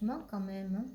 Müslüman kameraman